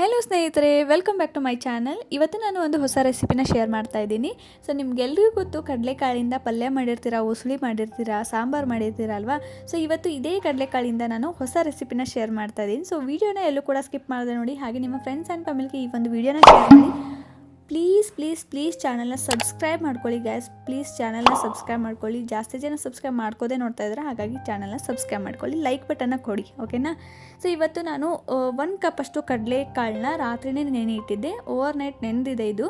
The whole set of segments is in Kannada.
ಹಲೋ ಸ್ನೇಹಿತರೆ welcome back to my channel ಇವತ್ತು ನಾನು ಒಂದು ಹೊಸ ರೆಸಿಪಿನ ಶೇರ್ ಮಾಡ್ತಾ ಇದ್ದೀನಿ. ಸೊ ನಿಮ್ಗೆಲ್ರಿಗೂ ಗೊತ್ತು, ಕಡಲೆಕಾಳಿಂದ ಪಲ್ಯ ಮಾಡಿರ್ತೀರಾ ಉಸುಳಿ ಮಾಡಿರ್ತೀರಾ, ಸಾಂಬಾರು ಮಾಡಿರ್ತೀರಾ ಅಲ್ವಾ? ಸೊ ಇವತ್ತು ಇದೇ ಕಡಲೆಕಾಳಿಂದ ನಾನು ಹೊಸ ರೆಸಿಪಿನ ಶೇರ್ ಮಾಡ್ತಾ ಇದ್ದೀನಿ. ಸೊ ವೀಡಿಯೋನ ಎಲ್ಲೂ ಕೂಡ ಸ್ಕಿಪ್ ಮಾಡಿದೆ ನೋಡಿ, ಹಾಗೆ ನಿಮ್ಮ ಫ್ರೆಂಡ್ಸ್ ಆ್ಯಂಡ್ ಫ್ಯಾಮಿಲಿಗೆ ಈ ಒಂದು ವೀಡಿಯೋನ ಶೇರ್ ಮಾಡಿ. ಪ್ಲೀಸ್ ಪ್ಲೀಸ್ ಪ್ಲೀಸ್ ಚಾನಲ್ನ ಸಬ್ಸ್ಕ್ರೈಬ್ ಮಾಡ್ಕೊಳ್ಳಿ ಗ್ಯಾಸ್ ಪ್ಲೀಸ್ ಚಾನಲ್ನ ಸಬ್ಸ್ಕ್ರೈಬ್ ಮಾಡ್ಕೊಳ್ಳಿ. ಜಾಸ್ತಿ ಜನ ಸಬ್ಸ್ಕ್ರೈಬ್ ಮಾಡ್ಕೋದೇ ನೋಡ್ತಾ ಇದ್ದಾರೆ ಹಾಗಾಗಿ ಚಾನಲ್ನ ಸಬ್ಸ್ಕ್ರೈಬ್ ಮಾಡ್ಕೊಳ್ಳಿ. ಲೈಕ್ ಬಟನ್ನ ಕೊಡಿ ಓಕೆನಾ ಸೊ ಇವತ್ತು ನಾನು ಒಂದು ಕಪ್ಪಷ್ಟು ಕಡಲೆಕಾಳನ್ನ ರಾತ್ರಿನೇ ನೆನೆ ಇಟ್ಟಿದ್ದೆ. ಓವರ್ ನೈಟ್ ನೆನೆದಿದೆ ಇದು.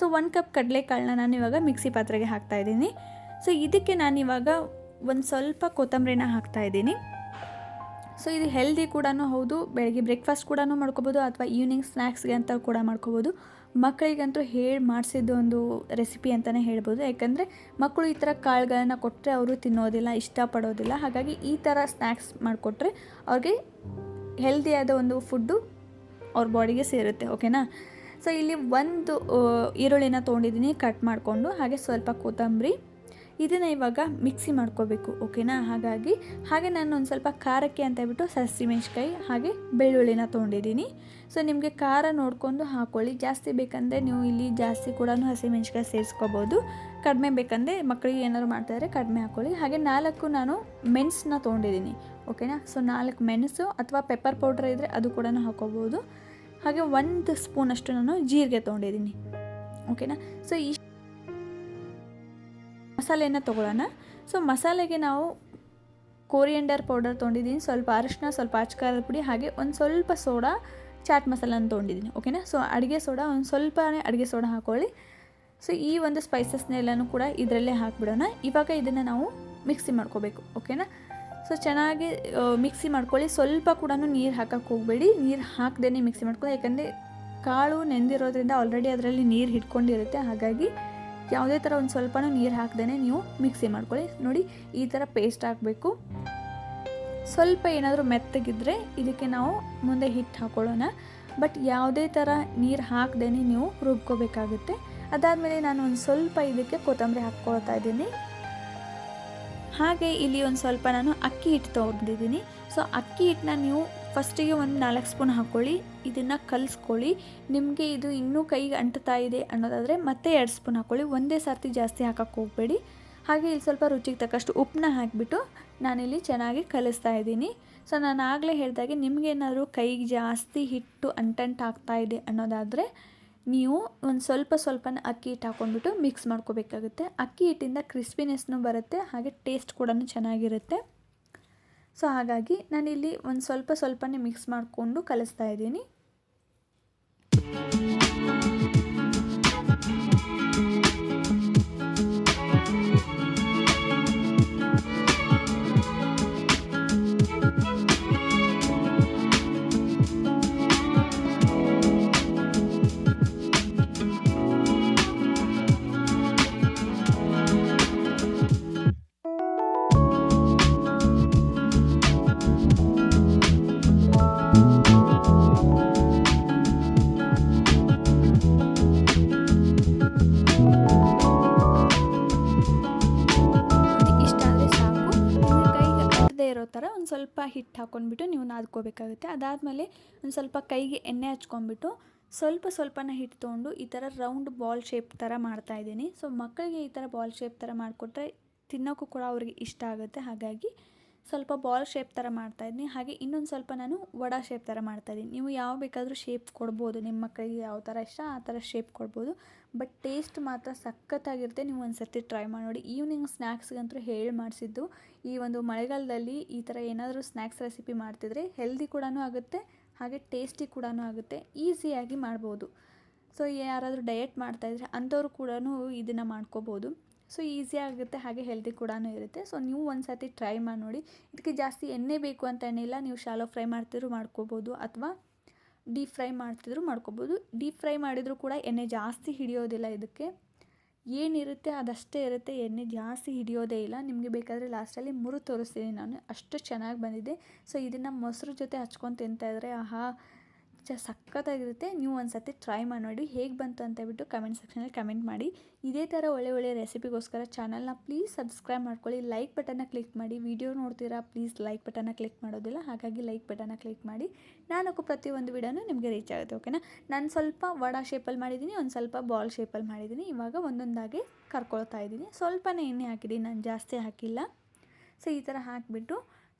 ಸೊ ಒನ್ ಕಪ್ ಕಡಲೆಕಾಳನ್ನ ನಾನು ಇವಾಗ ಮಿಕ್ಸಿ ಪಾತ್ರೆಗೆ ಹಾಕ್ತಾ ಇದ್ದೀನಿ. ಸೊ ಇದಕ್ಕೆ ನಾನು ಇವಾಗ ಒಂದು ಸ್ವಲ್ಪ ಕೊತ್ತಂಬರಿನ ಹಾಕ್ತಾ ಇದ್ದೀನಿ. ಸೊ ಇದು ಹೆಲ್ದಿ ಕೂಡ ಹೌದು. ಬೆಳಗ್ಗೆ ಬ್ರೇಕ್ಫಾಸ್ಟ್ ಕೂಡ ಮಾಡ್ಕೋಬೋದು ಅಥವಾ ಈವ್ನಿಂಗ್ ಸ್ನ್ಯಾಕ್ಸ್ಗೆ ಅಂತ ಕೂಡ ಮಾಡ್ಕೋಬೋದು. ಮಕ್ಕಳಿಗಂತೂ ಹೇಳಿ ಮಾಡಿಸಿದ್ದು ಒಂದು ರೆಸಿಪಿ ಅಂತಲೇ ಹೇಳ್ಬೋದು. ಯಾಕಂದರೆ ಮಕ್ಕಳು ಈ ಥರ ಕಾಳುಗಳನ್ನು ಕೊಟ್ಟರೆ ಅವರು ತಿನ್ನೋದಿಲ್ಲ, ಇಷ್ಟಪಡೋದಿಲ್ಲ. ಹಾಗಾಗಿ ಈ ಥರ ಸ್ನ್ಯಾಕ್ಸ್ ಮಾಡಿಕೊಟ್ರೆ ಅವ್ರಿಗೆ ಹೆಲ್ದಿಯಾದ ಒಂದು ಫುಡ್ಡು ಅವ್ರ ಬಾಡಿಗೆ ಸೇರುತ್ತೆ ಓಕೆನಾ ಸೊ ಇಲ್ಲಿ ಒಂದು ಈರುಳ್ಳಿನ ತೊಗೊಂಡಿದ್ದೀನಿ ಕಟ್ ಮಾಡಿಕೊಂಡು, ಹಾಗೆ ಸ್ವಲ್ಪ ಕೊತ್ತಂಬರಿ ಇದನ್ನು ಇವಾಗ ಮಿಕ್ಸಿ ಮಾಡ್ಕೋಬೇಕು, ಓಕೆನಾ? ಹಾಗಾಗಿ, ಹಾಗೆ ನಾನು ಒಂದು ಸ್ವಲ್ಪ ಖಾರಕ್ಕೆ ಅಂತ ಹೇಳ್ಬಿಟ್ಟು ಹಸಿಮೆಣ್ಸಿಕಾಯಿ ಹಾಗೆ ಬೆಳ್ಳುಳ್ಳಿನ ತೊಗೊಂಡಿದ್ದೀನಿ. ಸೊ ನಿಮಗೆ ಖಾರ ನೋಡಿಕೊಂಡು ಹಾಕ್ಕೊಳ್ಳಿ ಜಾಸ್ತಿ ಬೇಕಂದರೆ ನೀವು ಇಲ್ಲಿ ಜಾಸ್ತಿ ಕೂಡ ಹಸಿಮೆಣ್ಸಿಕಾಯಿ ಸೇರಿಸ್ಕೋಬೋದು. ಕಡಿಮೆ ಬೇಕಂದರೆ ಮಕ್ಕಳಿಗೆ ಏನಾದ್ರು ಮಾಡ್ತಾಯಿದ್ರೆ ಕಡಿಮೆ ಹಾಕ್ಕೊಳ್ಳಿ ಹಾಗೆ ನಾಲ್ಕು ನಾನು ಮೆಣಸನ್ನ ತೊಗೊಂಡಿದ್ದೀನಿ, ಓಕೆನಾ? ಸೊ ನಾಲ್ಕು ಮೆಣಸು ಅಥವಾ ಪೆಪ್ಪರ್ ಪೌಡ್ರ್ ಇದ್ದರೆ ಅದು ಕೂಡ ಹಾಕೋಬೋದು. ಹಾಗೆ ಒಂದು ಸ್ಪೂನಷ್ಟು ನಾನು ಜೀರಿಗೆ ತೊಗೊಂಡಿದ್ದೀನಿ, ಓಕೆನಾ? ಸೊ ಈ ಮಸಾಲೆನ ತೊಗೊಳ್ಳೋಣ. ಸೊ, ಮಸಾಲೆಗೆ ನಾವು ಕೋರಿಯಂಡರ್ ಪೌಡರ್ ತೊಗೊಂಡಿದ್ದೀನಿ. ಸ್ವಲ್ಪ ಅರಿಶಿನ ಸ್ವಲ್ಪ ಅಚ್ಕಾರದ ಪುಡಿ, ಹಾಗೆ ಒಂದು ಸ್ವಲ್ಪ ಸೋಡಾ, ಚಾಟ್ ಮಸಾಲನ ತೊಗೊಂಡಿದ್ದೀನಿ. ಓಕೆನಾ ಸೊ, ಅಡುಗೆ ಸೋಡಾ, ಒಂದು ಸ್ವಲ್ಪನೇ ಅಡುಗೆ ಸೋಡಾ ಹಾಕ್ಕೊಳ್ಳಿ ಸೊ, ಈ ಒಂದು ಸ್ಪೈಸಸ್ನೆಲ್ಲನೂ ಕೂಡ ಇದರಲ್ಲೇ ಹಾಕ್ಬಿಡೋಣ. ಇವಾಗ ಇದನ್ನು ನಾವು ಮಿಕ್ಸಿ ಮಾಡ್ಕೋಬೇಕು. ಓಕೆನಾ ಸೊ, ಚೆನ್ನಾಗಿ ಮಿಕ್ಸಿ ಮಾಡ್ಕೊಳ್ಳಿ. ಸ್ವಲ್ಪ ಕೂಡ ನೀರು ಹಾಕಕ್ಕೆ ಹೋಗಬೇಡಿ. ನೀರು ಹಾಕ್ದೇ ಮಿಕ್ಸಿ ಮಾಡ್ಕೊಳ್ಳಿ. ಯಾಕಂದರೆ ಕಾಳು ನೆಂದಿರೋದ್ರಿಂದ ಆಲ್ರೆಡಿ ಅದರಲ್ಲಿ ನೀರು ಹಿಡ್ಕೊಂಡಿರುತ್ತೆ. ಹಾಗಾಗಿ ಯಾವುದೇ ಥರ ಒಂದು ಸ್ವಲ್ಪನೂ ನೀರು ಹಾಕ್ದೇ ನೀವು ಮಿಕ್ಸಿ ಮಾಡ್ಕೊಳ್ಳಿ. ನೋಡಿ, ಈ ಥರ ಪೇಸ್ಟ್ ಹಾಕಬೇಕು. ಸ್ವಲ್ಪ ಏನಾದರೂ ಮೆತ್ತಗಿದ್ರೆ ಇದಕ್ಕೆ ನಾವು ಮುಂದೆ ಹಿಟ್ಟು ಹಾಕೊಳ್ಳೋಣ. ಬಟ್ ಯಾವುದೇ ಥರ ನೀರು ಹಾಕ್ದೇ ನೀವು ರುಬ್ಕೋಬೇಕಾಗುತ್ತೆ. ಅದಾದಮೇಲೆ ನಾನು ಒಂದು ಸ್ವಲ್ಪ ಇದಕ್ಕೆ ಕೊತ್ತಂಬರಿ ಹಾಕ್ಕೊಳ್ತಾ ಇದ್ದೀನಿ. ಹಾಗೆ ಇಲ್ಲಿ ಒಂದು ಸ್ವಲ್ಪ ನಾನು ಅಕ್ಕಿ ಹಿಟ್ಟು ತೊಗೊಂಡಿದ್ದೀನಿ ಸೊ, ಅಕ್ಕಿ ಹಿಟ್ಟನ್ನ ನೀವು ಫಸ್ಟಿಗೆ ಒಂದು ನಾಲ್ಕು ಸ್ಪೂನ್ ಹಾಕ್ಕೊಳ್ಳಿ, ಇದನ್ನು ಕಲಿಸ್ಕೊಳ್ಳಿ. ನಿಮಗೆ ಇದು ಇನ್ನೂ ಕೈಗೆ ಅಂಟ್ತಾ ಇದೆ ಅನ್ನೋದಾದರೆ ಮತ್ತೆ ಎರಡು ಸ್ಪೂನ್ ಹಾಕ್ಕೊಳ್ಳಿ. ಒಂದೇ ಸರ್ತಿ ಜಾಸ್ತಿ ಹಾಕಕ್ಕೆ ಹೋಗಬೇಡಿ. ಹಾಗೆ ಇಲ್ಲಿ ಸ್ವಲ್ಪ ರುಚಿಗೆ ತಕ್ಕಷ್ಟು ಉಪ್ಪನ್ನ ಹಾಕಿಬಿಟ್ಟು ನಾನಿಲ್ಲಿ ಚೆನ್ನಾಗಿ ಕಲಿಸ್ತಾ ಇದ್ದೀನಿ. ಸೊ, ನಾನು ಆಗಲೇ ಹೇಳಿದಾಗೆ ನಿಮಗೇನಾದರೂ ಕೈಗೆ ಜಾಸ್ತಿ ಹಿಟ್ಟು ಅಂಟಂಟು ಆಗ್ತಾ ಇದೆ ಅನ್ನೋದಾದರೆ ನೀವು ಒಂದು ಸ್ವಲ್ಪ ಸ್ವಲ್ಪ ಅಕ್ಕಿ ಹಿಟ್ಟು ಹಾಕ್ಕೊಂಡ್ಬಿಟ್ಟು ಮಿಕ್ಸ್ ಮಾಡ್ಕೋಬೇಕಾಗುತ್ತೆ. ಅಕ್ಕಿ ಹಿಟ್ಟಿಂದ ಕ್ರಿಸ್ಪಿನೆಸ್ನು ಬರುತ್ತೆ, ಹಾಗೆ ಟೇಸ್ಟ್ ಕೂಡ ಚೆನ್ನಾಗಿರುತ್ತೆ. ಸೊ ಹಾಗಾಗಿ ನಾನಿಲ್ಲಿ ಒಂದು ಸ್ವಲ್ಪ ಸ್ವಲ್ಪನೇ ಮಿಕ್ಸ್ ಮಾಡಿಕೊಂಡು ಕಲಿಸ್ತಾ ಇದ್ದೀನಿ. ಇರೋ ಥರ ಒಂದು ಸ್ವಲ್ಪ ಹಿಟ್ಟು ಹಾಕ್ಕೊಂಡ್ಬಿಟ್ಟು ನೀವು ನಾದ್ಕೋಬೇಕಾಗುತ್ತೆ. ಅದಾದಮೇಲೆ ಒಂದು ಸ್ವಲ್ಪ ಕೈಗೆ ಎಣ್ಣೆ ಹಚ್ಕೊಂಡ್ಬಿಟ್ಟು ಸ್ವಲ್ಪ ಸ್ವಲ್ಪನ ಹಿಟ್ಟು ತೊಗೊಂಡು ಈ ಥರ ರೌಂಡ್ ಬಾಲ್ ಶೇಪ್ ಥರ ಮಾಡ್ತಾ ಇದ್ದೀನಿ. ಸೊ ಮಕ್ಕಳಿಗೆ ಈ ಥರ ಬಾಲ್ ಶೇಪ್ ಥರ ಮಾಡಿಕೊಟ್ರೆ ತಿನ್ನೋಕ್ಕೂ ಕೂಡ ಅವ್ರಿಗೆ ಇಷ್ಟ ಆಗುತ್ತೆ. ಹಾಗಾಗಿ ಸ್ವಲ್ಪ ಬಾಲ್ ಶೇಪ್ ಥರ ಮಾಡ್ತಾಯಿದ್ದೀನಿ ಹಾಗೆ ಇನ್ನೊಂದು ಸ್ವಲ್ಪ ನಾನು ವಡ ಶೇಪ್ ಥರ ಮಾಡ್ತಾಯಿದ್ದೀನಿ ನೀವು ಯಾವ ಬೇಕಾದರೂ ಶೇಪ್ ಕೊಡ್ಬೋದು. ನಿಮ್ಮ ಮಕ್ಕಳಿಗೆ ಯಾವ ಥರ ಇಷ್ಟ ಆ ಥರ ಶೇಪ್ ಕೊಡ್ಬೋದು. ಬಟ್ ಟೇಸ್ಟ್ ಮಾತ್ರ ಸಖತ್ತಾಗಿರುತ್ತೆ. ನೀವು ಒಂದು ಸರ್ತಿ ಟ್ರೈ ಮಾಡಿ ನೋಡಿ. ಈವ್ನಿಂಗ್ ಸ್ನ್ಯಾಕ್ಸ್ಗಂತೂ ಹೇಳಿ ಮಾಡಿಸಿದ್ದು. ಈ ಒಂದು ಮಳೆಗಾಲದಲ್ಲಿ ಈ ಥರ ಏನಾದರೂ ಸ್ನ್ಯಾಕ್ಸ್ ರೆಸಿಪಿ ಮಾಡ್ತಿದ್ರೆ ಹೆಲ್ದಿ ಕೂಡ ಆಗುತ್ತೆ. ಹಾಗೆ ಟೇಸ್ಟಿ ಕೂಡ ಆಗುತ್ತೆ. ಈಸಿಯಾಗಿ ಮಾಡ್ಬೋದು. ಸೊ ಯಾರಾದರೂ ಡಯಟ್ ಮಾಡ್ತಾಯಿದ್ರೆ ಅಂಥವ್ರು ಕೂಡ ಇದನ್ನು ಮಾಡ್ಕೋಬೋದು. ಸೊ ಈಸಿ ಆಗುತ್ತೆ, ಹಾಗೆ ಹೆಲ್ದಿ ಕೂಡ ಇರುತ್ತೆ. ಸೊ ನೀವು ಒಂದು ಸರ್ತಿ ಟ್ರೈ ಮಾಡಿ ನೋಡಿ. ಇದಕ್ಕೆ ಜಾಸ್ತಿ ಎಣ್ಣೆ ಬೇಕು ಅಂತ ಏನಿಲ್ಲ. ನೀವು ಶಾಲೋ ಫ್ರೈ ಮಾಡ್ತಿದ್ರು ಮಾಡ್ಕೋಬೋದು ಅಥವಾ ಡೀಪ್ ಫ್ರೈ ಮಾಡ್ತಿದ್ರು ಮಾಡ್ಕೋಬೋದು. ಡೀಪ್ ಫ್ರೈ ಮಾಡಿದರೂ ಕೂಡ ಎಣ್ಣೆ ಜಾಸ್ತಿ ಹಿಡಿಯೋದಿಲ್ಲ ಇದಕ್ಕೆ. ಏನಿರುತ್ತೆ ಅದಷ್ಟೇ ಇರುತ್ತೆ. ಎಣ್ಣೆ ಜಾಸ್ತಿ ಹಿಡಿಯೋದೇ ಇಲ್ಲ. ನಿಮಗೆ ಬೇಕಾದರೆ ಲಾಸ್ಟಲ್ಲಿ ಮುರು ತೋರಿಸ್ತೀನಿ ನಾನು. ಅಷ್ಟು ಚೆನ್ನಾಗಿ ಬಂದಿದೆ. ಸೊ ಇದನ್ನು ಮೊಸರು ಜೊತೆ ಹಚ್ಕೊಂಡು ತಿಂತಾಯಿದ್ರೆ ಆಹಾ ಚ ಸಖತ್ತಾಗಿರುತ್ತೆ. ನೀವು ಒಂದು ಸತಿ ಟ್ರೈ ಮಾಡಿ ನೋಡಿ ಹೇಗೆ ಬಂತು ಅಂತ ಹೇಳ್ಬಿಟ್ಟು ಕಮೆಂಟ್ ಸೆಕ್ಷನಲ್ಲಿ ಕಮೆಂಟ್ ಮಾಡಿ. ಇದೇ ಥರ ಒಳ್ಳೆ ಒಳ್ಳೆ ರೆಸಿಪಿಗೋಸ್ಕರ ಚಾನಲ್ನ ಪ್ಲೀಸ್ ಸಬ್ಸ್ಕ್ರೈಬ್ ಮಾಡ್ಕೊಳ್ಳಿ. ಲೈಕ್ ಬಟನ್ನ ಕ್ಲಿಕ್ ಮಾಡಿ. ವಿಡಿಯೋ ನೋಡ್ತೀರಾ? ಪ್ಲೀಸ್ ಲೈಕ್ ಬಟನ್ನ ಕ್ಲಿಕ್ ಮಾಡೋದಿಲ್ಲ. ಹಾಗಾಗಿ ಲೈಕ್ ಬಟನ್ನ ಕ್ಲಿಕ್ ಮಾಡಿ. ನಾನು ಪ್ರತಿಯೊಂದು ವಿಡಿಯೋನೂ ನಿಮಗೆ ರೀಚ್ ಆಗುತ್ತೆ ಓಕೆನಾ ನಾನು ಸ್ವಲ್ಪ ವಡಾ ಶೇಪಲ್ಲಿ ಮಾಡಿದ್ದೀನಿ, ಒಂದು ಸ್ವಲ್ಪ ಬಾಲ್ ಶೇಪಲ್ಲಿ ಮಾಡಿದ್ದೀನಿ. ಇವಾಗ ಒಂದೊಂದಾಗಿ ಕರ್ಕೊಳ್ತಾ ಇದ್ದೀನಿ. ಸ್ವಲ್ಪನೇ ಎಣ್ಣೆ ಹಾಕಿದ್ದೀನಿ ನಾನು ಜಾಸ್ತಿ ಹಾಕಿಲ್ಲ. ಸೊ ಈ ಥರ ಹಾಕಿಬಿಟ್ಟು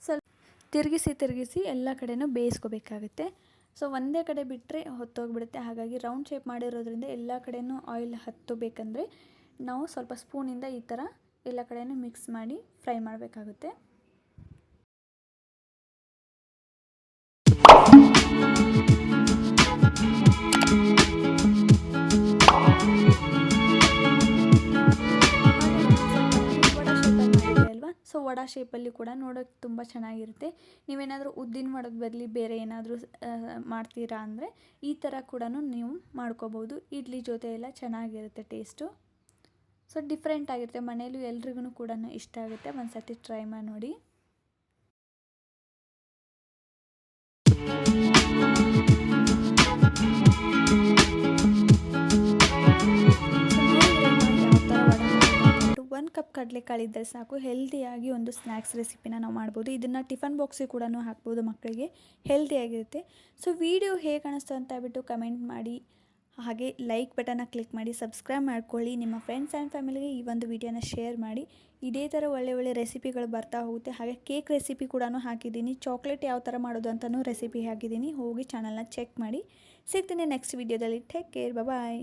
ಸ್ವಲ್ಪ ತಿರುಗಿಸಿ ತಿರುಗಿಸಿ ಎಲ್ಲ ಕಡೆನೂ ಬೇಯಿಸ್ಕೋಬೇಕಾಗುತ್ತೆ. ಸೊ ಒಂದೇ ಕಡೆ ಬಿಟ್ಟರೆ ಹೊತ್ತೋಗ್ಬಿಡುತ್ತೆ. ಹಾಗಾಗಿ ರೌಂಡ್ ಶೇಪ್ ಮಾಡಿರೋದ್ರಿಂದ ಎಲ್ಲ ಕಡೆಯೂ ಆಯಿಲ್ ಹತ್ತಬೇಕಂದ್ರೆ ನಾವು ಸ್ವಲ್ಪ ಸ್ಪೂನಿಂದ ಈ ಥರ ಎಲ್ಲ ಕಡೆಯೂ ಮಿಕ್ಸ್ ಮಾಡಿ ಫ್ರೈ ಮಾಡಬೇಕಾಗುತ್ತೆ. ಶೇಪಲ್ಲಿ ಕೂಡ ನೋಡೋಕ್ಕೆ ತುಂಬ ಚೆನ್ನಾಗಿರುತ್ತೆ. ನೀವೇನಾದರೂ ಉದ್ದಿನ ಮಾಡೋದು ಬದಲಿ ಬೇರೆ ಏನಾದರೂ ಮಾಡ್ತೀರಾ ಅಂದರೆ ಈ ಥರ ಕೂಡ ನೀವು ಮಾಡ್ಕೋಬೋದು. ಇಡ್ಲಿ ಜೊತೆ ಎಲ್ಲ ಚೆನ್ನಾಗಿರುತ್ತೆ ಟೇಸ್ಟು ಸೊ ಡಿಫ್ರೆಂಟ್ ಆಗಿರುತ್ತೆ. ಮನೇಲೂ ಎಲ್ರಿಗೂ ಕೂಡ ಇಷ್ಟ ಆಗುತ್ತೆ. ಒಂದು ಸರ್ತಿ ಟ್ರೈ ಮಾಡಿ ನೋಡಿ. ಒಂದು ಕಪ್ ಕಡಲೆಕಾಳು ಇದ್ದರೆ ಸಾಕು. ಹೆಲ್ದಿಯಾಗಿ ಒಂದು ಸ್ನ್ಯಾಕ್ಸ್ ರೆಸಿಪಿನ ನಾವು ಮಾಡ್ಬೋದು. ಇದನ್ನು ಟಿಫನ್ ಬಾಕ್ಸಿಗೆ ಕೂಡ ಹಾಕ್ಬೋದು ಮಕ್ಕಳಿಗೆ. ಹೆಲ್ದಿಯಾಗಿರುತ್ತೆ ಸೊ ವಿಡಿಯೋ ಹೇಗೆ ಕಾಣಿಸ್ತು ಅಂತ ಹೇಳ್ಬಿಟ್ಟು ಕಮೆಂಟ್ ಮಾಡಿ. ಹಾಗೆ ಲೈಕ್ ಬಟನ್ನ ಕ್ಲಿಕ್ ಮಾಡಿ ಸಬ್ಸ್ಕ್ರೈಬ್ ಮಾಡ್ಕೊಳ್ಳಿ. ನಿಮ್ಮ ಫ್ರೆಂಡ್ಸ್ ಆ್ಯಂಡ್ ಫ್ಯಾಮಿಲಿಗೆ ಈ ಒಂದು ವಿಡಿಯೋನ ಶೇರ್ ಮಾಡಿ. ಇದೇ ಥರ ಒಳ್ಳೆ ಒಳ್ಳೆ ರೆಸಿಪಿಗಳು ಬರ್ತಾ ಹೋಗುತ್ತೆ. ಹಾಗೆ ಕೇಕ್ ರೆಸಿಪಿ ಕೂಡ ಹಾಕಿದ್ದೀನಿ. ಚಾಕ್ಲೇಟ್ ಯಾವ ಥರ ಮಾಡೋದು ಅಂತಲೂ ರೆಸಿಪಿ ಹಾಕಿದ್ದೀನಿ. ಹೋಗಿ ಚಾನಲ್ನ ಚೆಕ್ ಮಾಡಿ. ಸಿಗ್ತೀನಿ ನೆಕ್ಸ್ಟ್ ವಿಡಿಯೋದಲ್ಲಿ ಟೇಕ್ ಕೇರ್ ಬಾಯ್